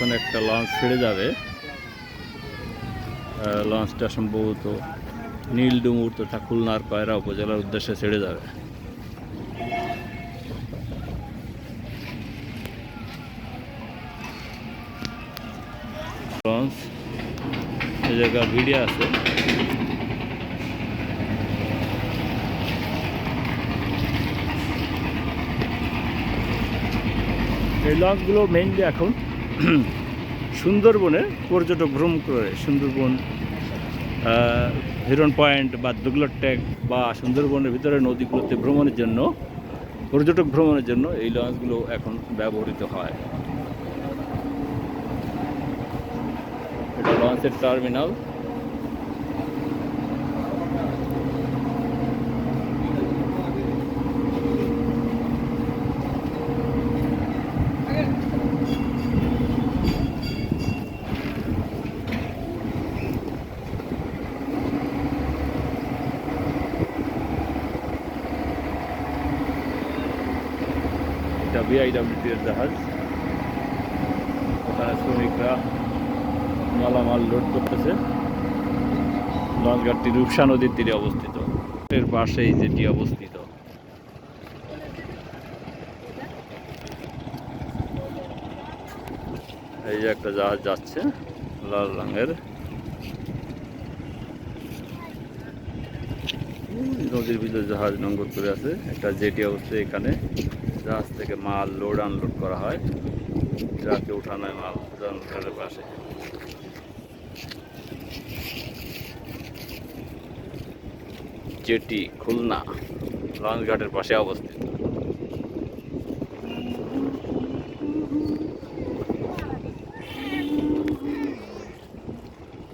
এখন একটা লঞ্চ ছেড়ে যাবে। লঞ্চটা সম্ভবত নীলডুমুর তথা খুলনার কয়রা উপজেলার উদ্দেশ্যে ছেড়ে যাবে। লঞ্চ এই জায়গায় ভিডিও আছে। এই লঞ্চগুলো মেইনলি এখন সুন্দরবনে পর্যটক ভ্রমণ করে সুন্দরবন হিরন পয়েন্ট বা দুগলট ট্যাগ বা সুন্দরবনের ভিতরে নদীগুলোতে ভ্রমণের জন্য, পর্যটক ভ্রমণের জন্য এই লঞ্চগুলো এখন ব্যবহৃত হয়। এটা লঞ্চের টার্মিনাল। এটা বিআইডব্লিউটি এর জাহাজ। ওখানে শ্রমিকরা মালামাল লোড করতেছে। লঞ্চঘাটটি রূপসা নদীর তীরে অবস্থিত। এর পাশেই যেটি অবস্থিত। এই যে একটা জাহাজ যাচ্ছে লাল রঙের। নদীর ভিতরে জাহাজ নঙ্গর করে আছে একটা জেটি অবশ্যই এখানে। জাহাজ থেকে মাল লোড আনলোড করা হয়। ট্রাকে উঠানো হয় মাল জাহাজের পাশে। জেটি খুলনা লঞ্চ ঘাটের পাশে অবস্থিত।